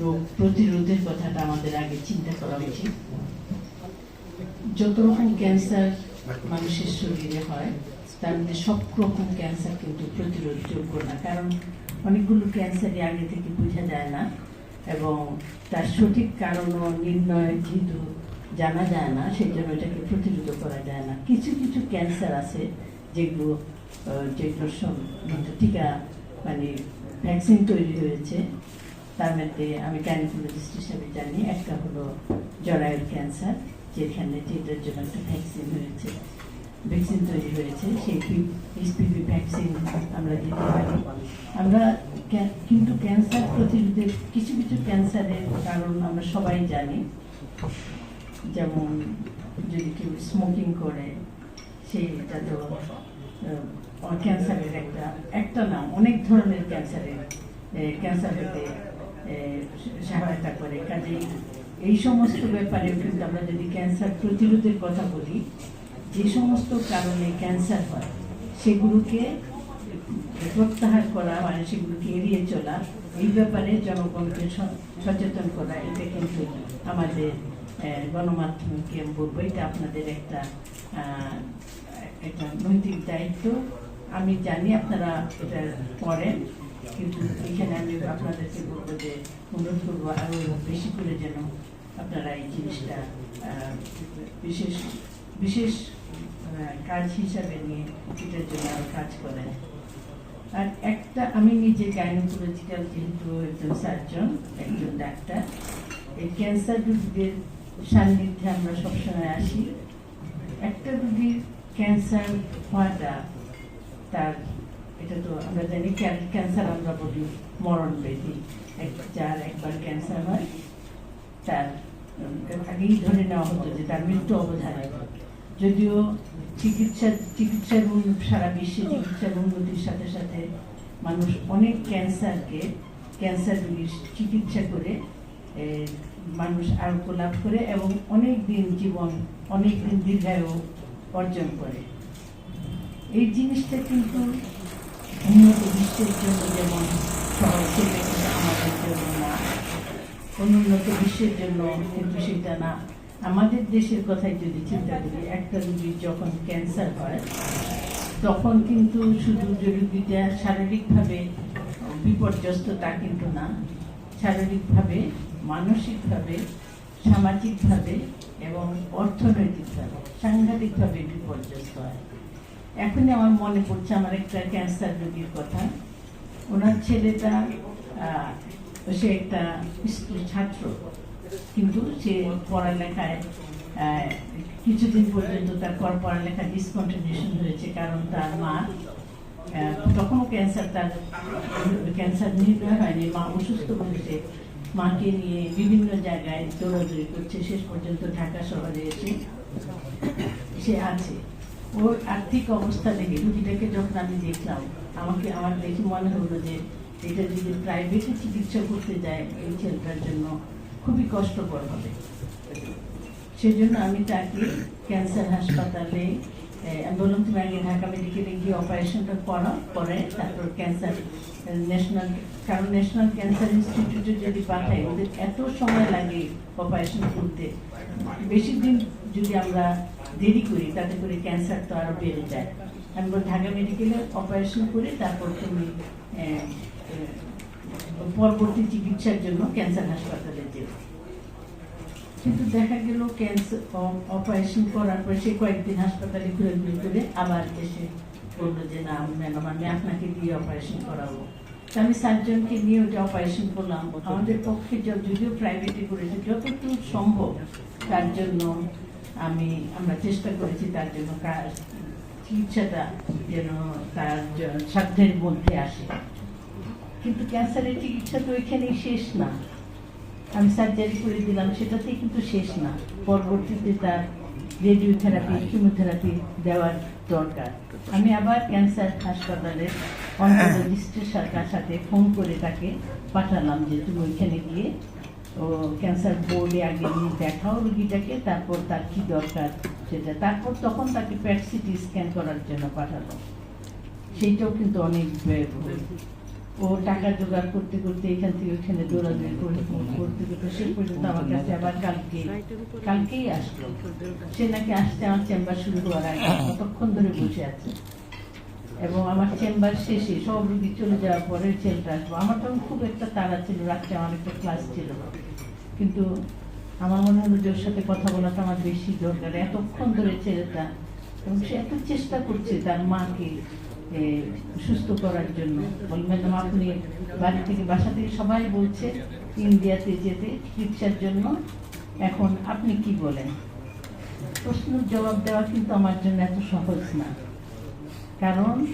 রোগ প্রতিরোধের কথাটা আমাদের আগে চিন্তা করা উচিত। যত রকম ক্যান্সার মানুষের শরীরে হয়, তার মধ্যে সব রকম ক্যান্সার কিন্তু প্রতিরোধযোগ্য না। কারণ অনেকগুলো ক্যান্সারই আগে থেকে বোঝা যায় না এবং তার সঠিক কারণ নির্ণয় যেহেতু জানা যায় না, সেই জন্য এটাকে প্রতিরোধ করা যায় না। কিছু কিছু ক্যান্সার আছে যেগুলো যেগুলোর সম্বন্ধে টিকা মানে ভ্যাকসিন তৈরি হয়েছে। তার মধ্যে আমি গাইনোকোলজিস্ট হিসাবে জানি। একটা হলো জরায়ুর ক্যান্সার যেখানে যেটার জন্য একটা ভ্যাকসিন হয়েছে। ভ্যাকসিন তৈরি হয়েছে, সেই এইচপিভি ভ্যাকসিন আমরা দিতে পারি। আমরা কিন্তু ক্যান্সার প্রতিরোধের কিছু কিছু ক্যান্সারের কারণ আমরা সবাই জানি। যেমন যদি কেউ স্মোকিং করে সেইটা তো ক্যান্সারের একটা একটা নাম অনেক ধরনের ক্যান্সারের ক্যান্সার হতে সহায়তা করে। কাজেই এই সমস্ত ব্যাপারে কিন্তু আমরা যদি ক্যান্সার প্রতিরোধের কথা বলি, যে সমস্ত কারণে ক্যান্সার হয়, সেগুলোকে প্রত্যাহার করা মানে সেগুলোকে এড়িয়ে চলা, এই ব্যাপারে জনগণকে সচেতন করা, এটা কিন্তু আমাদের গণমাধ্যমকে আমি বলব, এটা আপনাদের একটা একটা নৈতিক দায়িত্ব। আমি জানি আপনারা এটা করেন। কিন্তু এখানে আমি আপনাদেরকে বলব যে অনুরোধ করব আরও বেশি করে যেন আপনারা এই জিনিসটা বিশেষ বিশেষ কাজ হিসাবে নিয়ে এটার জন্য কাজ করেন। আর একটা, আমি নিজে গাইনোকোলজিক্যাল যেহেতু একজন সার্জন, একজন ডাক্তার। এই ক্যান্সার রোগীদের সান্নিধ্যে আমরা সবসময় আসি। একটা রোগীর ক্যান্সার হওয়াটা তার এটা তো আমরা জানি ক্যান্সার আমরা বলি, মরণ ব্যাধি। যার একবার ক্যান্সার হয়, তার আগেই ধরে নেওয়া হতো যে তার মৃত্যু অবধারিত। যদিও চিকিৎসা, চিকিৎসার সারা বিশ্বে চিকিৎসার উন্নতির সাথে সাথে মানুষ অনেক ক্যান্সারকে ক্যান্সার চিকিৎসা করে মানুষ আরোগ্য লাভ করে এবং অনেক দিন জীবন, অনেক দিন দীর্ঘায়ু অর্জন করে। এই জিনিসটা কিন্তু উন্নত বিশ্বের জন্য যেমন অনুন্নত বিশ্বের জন্য কিন্তু সেটা না আমাদের দেশের কথাই যদি চিন্তা করি একটা রোগীর যখন ক্যান্সার হয় তখন কিন্তু শুধু যে রোগীটা শারীরিকভাবে বিপর্যস্ত তা কিন্তু না শারীরিকভাবে মানসিকভাবে সামাজিকভাবে এবং অর্থনৈতিকভাবে সাংঘাতিকভাবে বিপর্যস্ত হয় এখনই আমার মনে পড়ছে আমার একটা ক্যান্সার রোগীর কথা। ওনার ছেলেটা সে একটা স্কুল ছাত্র, কিন্তু সে পড়ালেখায় কিছুদিন পর্যন্ত তার পর পড়ালেখা ডিসকন্টিনিউশন হয়েছে কারণ তার মা তখনও ক্যান্সার তার ক্যান্সার নির্ণয় হয়নি। মা অসুস্থ হয়েছে। মাকে নিয়ে বিভিন্ন জায়গায় দৌড়াদৌড়ি করছে। শেষ পর্যন্ত ঢাকা শহরে এসে সে আছে। ওর আর্থিক অবস্থা দেখে রুগীটাকে যখন আমি দেখলাম, আমাকে আমার দেখে মনে হলো যে এটা যদি প্রাইভেটে চিকিৎসা করতে যায় এই ছেলেটার জন্য খুবই কষ্টকর হবে। সেজন্য আমি তাকে ক্যান্সার হাসপাতালে বললাম তুমি ঢাকা মেডিকেলে গিয়ে অপারেশনটা করো পরে তারপর ক্যান্সার ন্যাশনাল কারণ ন্যাশনাল ক্যান্সার ইনস্টিটিউটে যদি পাঠাই, ওদের এত সময় লাগে অপারেশন করতে। বেশি দিন যদি আমরা দেরি করি, তাতে করে ক্যান্সার তো আরও বেড়ে যায়। আমি বলি ঢাকা মেডিকেলে অপারেশন করে তারপর তুমি পরবর্তী চিকিৎসার জন্য ক্যান্সার হাসপাতালে যেও। কিন্তু দেখা গেল ক্যান্সার অপারেশন করার পর সে কয়েকদিন হাসপাতালে ঘুরে ঘুরে করে আবার এসে বলল যে, না ম্যাডাম আমি আপনাকে দিয়ে অপারেশন করাবো। আমি সার্জনকে নিয়ে ওটা অপারেশন করলাম। আমাদের পক্ষে যদিও প্রাইভেটে করেছে, যতটুকু সম্ভব তার জন্য আমি আমরা চেষ্টা করেছি তার জন্য কাজ চিকিৎসাটা যেন তার সাধ্যের মধ্যে আসে। কিন্তু ক্যান্সারের চিকিৎসা তো এখানেই শেষ না। আমি সার্জারি করে দিলাম সেটাতেই কিন্তু শেষ না। পরবর্তীতে তার রেডিওথেরাপি কিমোথেরাপি দেওয়ার দরকার। আমি আবার ক্যান্সার হাসপাতালের অনকোলজিস্টের সাথে ফোন করে তাকে পাঠালাম যে তুমি ওইখানে গিয়ে ক্যান্সার বোর্ডে আগে নিয়ে দেখাও রুগীটাকে তারপর তার কি দরকার সেটা, তারপর তখন তাকে প্যাট সিটি স্ক্যান করার জন্য পাঠালো। সেইটাও কিন্তু অনেক ও টাকা জোগাড় করতে করতে এখান থেকে ওইখানে দৌড়াদৌড়ি করে করতে করতে শেষ পর্যন্ত আমার কাছে আবার কালকে, কালকেই আসলো। সে নাকি আসতে আমার চেম্বার শুরু হওয়ার আগে কতক্ষণ ধরে বসে আছে। এবং আমার চেম্বার শেষে সব রুগী চলে যাওয়ার পরে ছেলেটা আসব। আমার তখন খুব একটা তাড়া ছিল, রাত্রে আমার একটা ক্লাস ছিল। কিন্তু আমার মনে হলো যে ওর সাথে কথা বলাটা আমার বেশি দরকার। এতক্ষণ ধরে ছেলেটা, এবং সে এত চেষ্টা করছে তার মাকে সুস্থ করার জন্য। বলি, ম্যাডাম, আপনি বাড়ি থেকে বাসা থেকে সবাই বলছে ইন্ডিয়াতে যেতে চিকিৎসার জন্য। এখন আপনি কি বলেন? প্রশ্নের জবাব দেওয়া কিন্তু আমার জন্য এত সহজ না। কারণ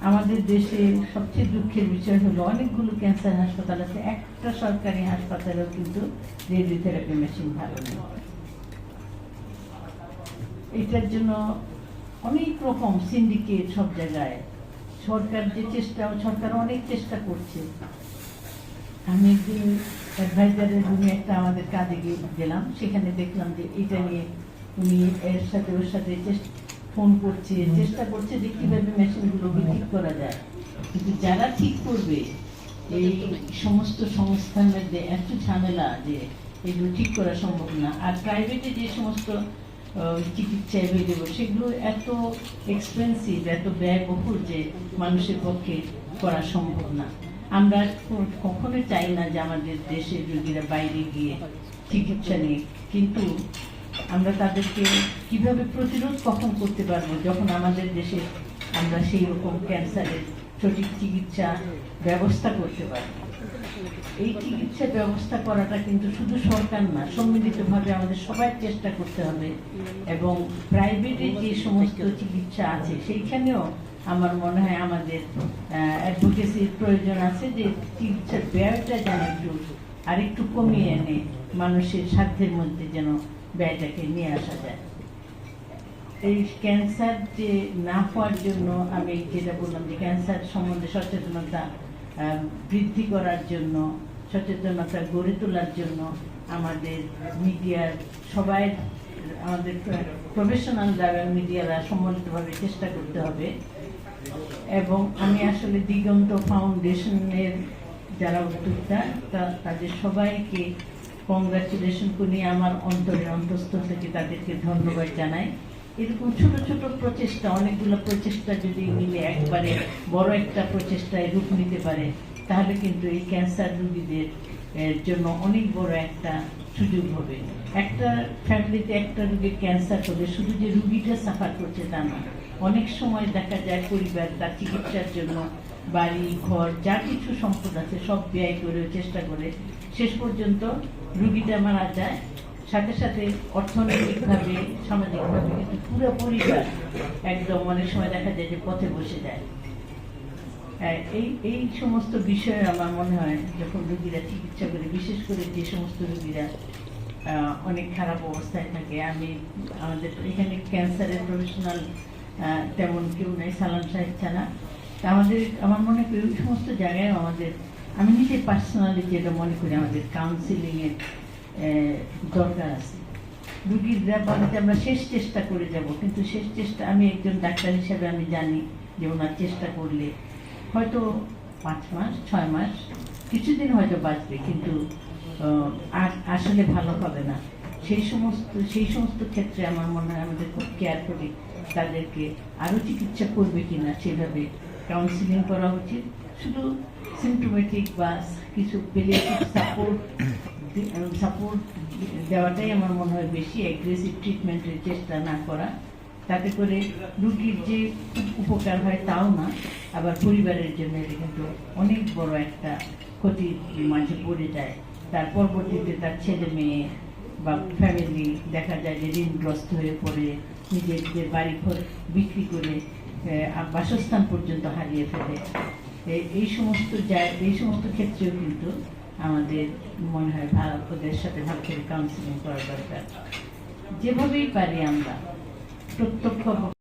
আমাদের দেশে সবচেয়ে দুঃখের বিষয় হলো অনেকগুলো ক্যান্সার হাসপাতাল আছে, একটা সরকারি হাসপাতালেও কিন্তু রেডিওথেরাপি মেশিন ভালো নেই। এটার জন্য অনেক রকম সিন্ডিকেট সব জায়গায়। সরকার যে চেষ্টা, সরকার অনেক চেষ্টা করছে। আমি একদিন অ্যাডভাইজারের রুমে একটা আমাদের কাজে গেলাম, সেখানে দেখলাম যে এটা নিয়ে উনি এর সাথে ওর সাথে চেস- ফোন করছে, চেষ্টা করছে যে কীভাবে মেশিনগুলোকে ঠিক করা যায়। কিন্তু যারা ঠিক করবে, এই সমস্ত সংস্থার মধ্যে এত ঝামেলা যে এগুলো ঠিক করা সম্ভব না। আর প্রাইভেটে যে সমস্ত চিকিৎসা অ্যাভেলেবল সেগুলো এত এক্সপেন্সিভ এত ব্যয়বহুল যে মানুষের পক্ষে করা সম্ভব না। আমরা কখনো চাই না যে আমাদের দেশের রোগীরা বাইরে গিয়ে চিকিৎসা নিয়ে কিন্তু আমরা তাদেরকে কীভাবে প্রতিরোধ কখন করতে পারব? যখন আমাদের দেশে আমরা সেই রকম ক্যান্সারের সঠিক চিকিৎসা ব্যবস্থা করতে পারব। এই চিকিৎসা ব্যবস্থা করাটা কিন্তু শুধু সরকার না, সম্মিলিতভাবে আমাদের সবাই চেষ্টা করতে হবে এবং প্রাইভেটে যে সমস্ত চিকিৎসা আছে, সেইখানেও আমার মনে হয় আমাদের অ্যাডভোকেসির প্রয়োজন আছে যে চিকিৎসার ব্যয়টা যেন একটু আরেকটু কমিয়ে এনে মানুষের সাধ্যের মধ্যে যেন ব্যয়টাকে নিয়ে আসা যায়। এই ক্যান্সার যে না হওয়ার জন্য আমি যেটা বললাম যে ক্যান্সার সম্বন্ধে সচেতনতা বৃদ্ধি করার জন্য, সচেতনতা গড়ে তোলার জন্য আমাদের মিডিয়ার সবাই, আমাদের প্রফেশনালরা এবং মিডিয়ারা সম্মিলিতভাবে চেষ্টা করতে হবে। এবং আমি আসলে দিগন্ত ফাউন্ডেশনের যারা উদ্যোক্তা তাদের সবাইকে কংগ্রাচুলেশন করি আমার অন্তরের অন্তস্থ থেকে তাদেরকে ধন্যবাদ জানাই। এরকম ছোট ছোট প্রচেষ্টা, অনেকগুলো প্রচেষ্টা যদি মিলে একবারে বড় একটা প্রচেষ্টায় রূপ নিতে পারে, তাহলে কিন্তু এই ক্যান্সার রোগীদের জন্য অনেক বড় একটা সুযোগ হবে। একটা ফ্যামিলিতে একটা রোগীর ক্যান্সার হলে শুধু যে রুগীটা সাফার করছে তা না, অনেক সময় দেখা যায় পরিবার তার চিকিৎসার জন্য বাড়ি, ঘর, যা কিছু সম্পদ আছে সব ব্যয় করে চেষ্টা করে। শেষ পর্যন্ত রুগীটা মারা যায় সাথে সাথে অর্থনৈতিকভাবে সামাজিকভাবে কিন্তু পুরো পরিবার একদম অনেক সময় দেখা যায় যে পথে বসে যায়। হ্যাঁ, এই এই সমস্ত বিষয়ে আমার মনে হয় যখন রোগীরা চিকিৎসা করে বিশেষ করে যে সমস্ত রোগীরা অনেক খারাপ অবস্থায় থাকে আমি আমাদের এখানে ক্যান্সারের প্রফেশনাল তেমন কেউ নেই সালাম সাহেব ছাড়া। আমাদের আমার মনে করি ওই সমস্ত জায়গায় আমাদের আমি নিজে পার্সোনালি যেটা মনে করি, আমাদের কাউন্সিলিংয়ের দরকার আছে। রুগীরা যে আমরা শেষ চেষ্টা করে যাব, কিন্তু শেষ চেষ্টা, আমি একজন ডাক্তার হিসাবে আমি জানি যে ওনার চেষ্টা করলে হয়তো পাঁচ মাস, ছয় মাস, কিছুদিন হয়তো বাঁচবে, কিন্তু আর- আসলে ভালো হবে না। সেই সমস্ত সেই সমস্ত ক্ষেত্রে আমার মনে হয় আমাদের খুব কেয়ার করে, তাদেরকে আরও চিকিৎসা করবে কিনা সেভাবে কাউন্সিলিং করা উচিত। শুধু সিমটোমেটিক বা কিছু পেলিয়েটিভ সাপোর্ট সাপোর্ট দেওয়াটাই আমার মনে হয় বেশি অ্যাগ্রেসিভ ট্রিটমেন্টের চেষ্টা না করা। তাতে করে রুগীর যে উপকার হয় তাও না, আবার পরিবারের জন্য কিন্তু অনেক বড় একটা ক্ষতির মাঝে পড়ে যায়। তার পরবর্তীতে তার ছেলে মেয়ে বা ফ্যামিলি দেখা যায় যে ঋণগ্রস্ত হয়ে পড়ে নিজেদের বাড়ি ঘর বিক্রি করে বাসস্থান পর্যন্ত হারিয়ে ফেলে। এই সমস্ত এই সমস্ত ক্ষেত্রেও কিন্তু আমাদের মনে হয় ওদের সাথে ভালো করে কাউন্সিলিং করা দরকার। যেভাবেই পারি আমরা, প্রত্যক্ষ